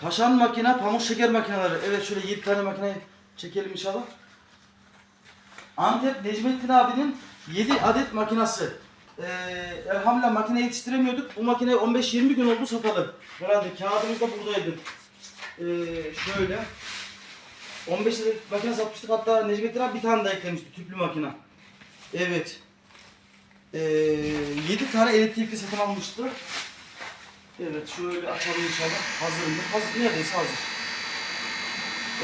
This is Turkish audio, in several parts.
Taşan makine, pamuk şeker makineleri. Evet şöyle 7 tane makineyi çekelim inşallah. Antep Necmettin abinin 7 adet makinası. Ee, elhamdülillah makine yetiştiremiyorduk. Bu makine 15-20 gün oldu satalı. Herhalde kağıdımız da buradaydı. Ee, şöyle. 15 adet makine satmıştık. Hatta Necmettin abi bir tane daha eklemişti. Tüplü makine. Evet. Ee, 7 tane elektrikli satın almıştı. Evet şöyle açalım inşallah. Hazır mı? Hazır neredeyse hazır.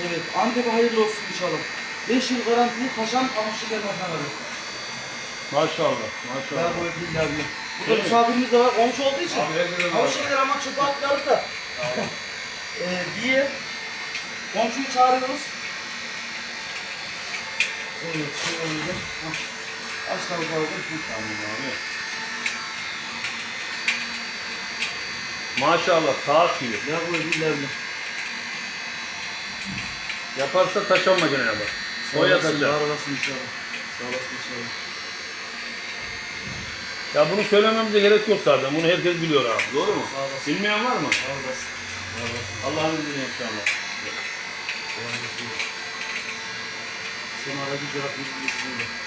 Evet Antep'e hayırlı olsun inşallah. 5 yıl garantili taşan pamuk şeker makineleri. Maşallah. Maşallah. Merhaba Ödül abi. Burada Evet. misafirimiz de var. Komşu olduğu için. Abi herkese var. şeker ama çöpe atmayalım da. ee, diye komşuyu çağırıyoruz. Evet şöyle. Hah. Aç da bakalım. Tamam abi. Maşallah saat gibi. Ya bu abi. Yaparsa taşan makineye bak. Sağ O yatacak. Olasın inşallah. Sağ olasın inşallah. Ya bunu söylememize gerek yok zaten. Bunu herkes biliyor abi. Doğru mu? Sağ olasın. Bilmeyen var mı? Sağ olasın. Sağ. Allah'ın izniyle inşallah. Sen aracı bırakmayı izniyle.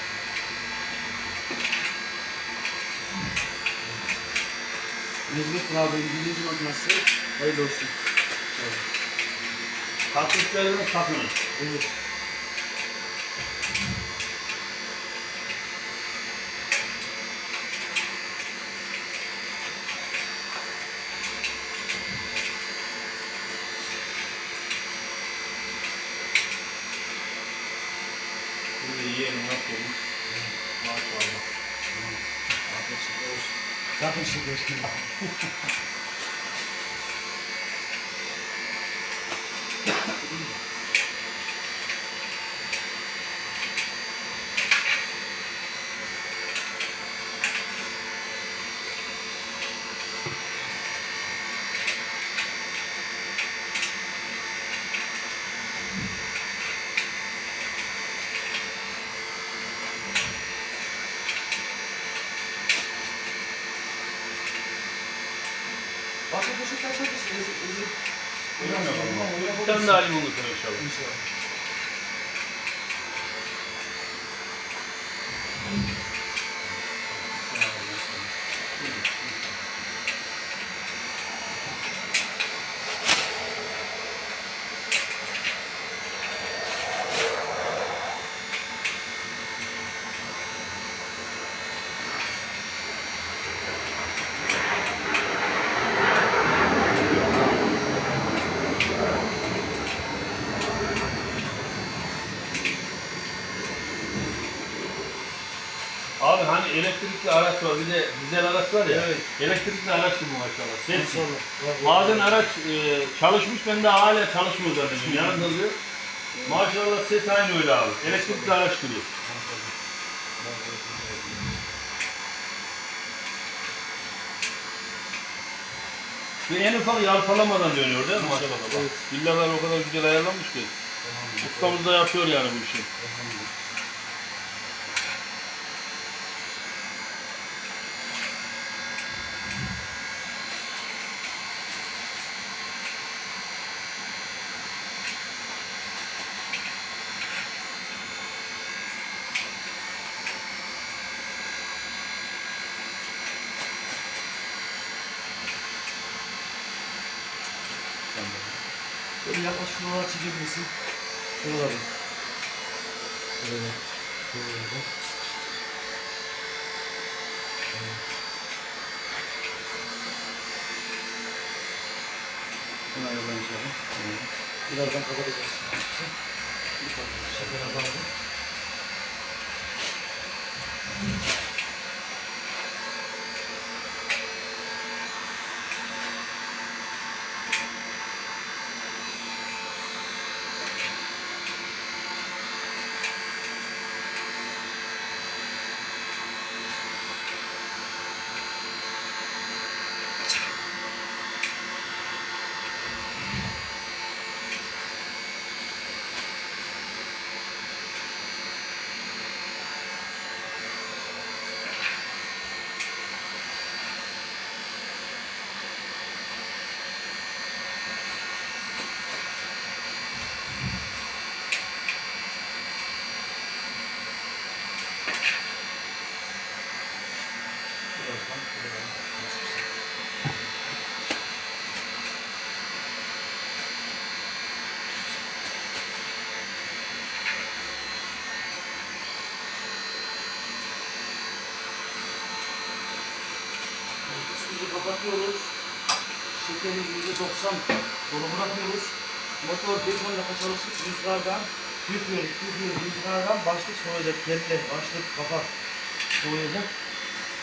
Necmet abinin birinci makinesi hayırlı olsun. Taktiklerden sakının. Evet. Şimdi yiyelim nasıl olmuş? Maşallah. Afiyet olsun. Sakın şeker Там на альбому заміщали. Abi hani elektrikli araç var bir de dizel araç var ya. Evet. Elektrikli araç gibi maşallah. Ses. Bazen araç e, çalışmış ben de hala çalışmıyor zannediyorum. Yanında diyor. Maşallah ses aynı öyle abi. Elektrikli araç gibi. Ve en ufak yalpalamadan dönüyor değil mi maşallah? Evet. Villalar o kadar güzel ayarlanmış ki. Ustamız da yapıyor yani bu işi. Böyle yaklaş şuralara çekebilirsin. Şuralara. Şöyle. Şöyle. Şunu ayarla inşallah. Birazdan kapatacağız. Şeker azaldı. Işığı kapatıyoruz. Şekeri %90 dolu bırakıyoruz. Motor 5-10 dakika çalıştık rüzgardan. Üflüyoruz, üflüyoruz rüzgardan. Başlık soğuyacak. Kelle, başlık, kafa soğuyacak.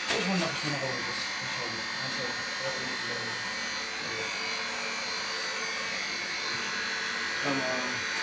5-10 dakika sonra kavuracağız. İnşallah. İnşallah. Tamam.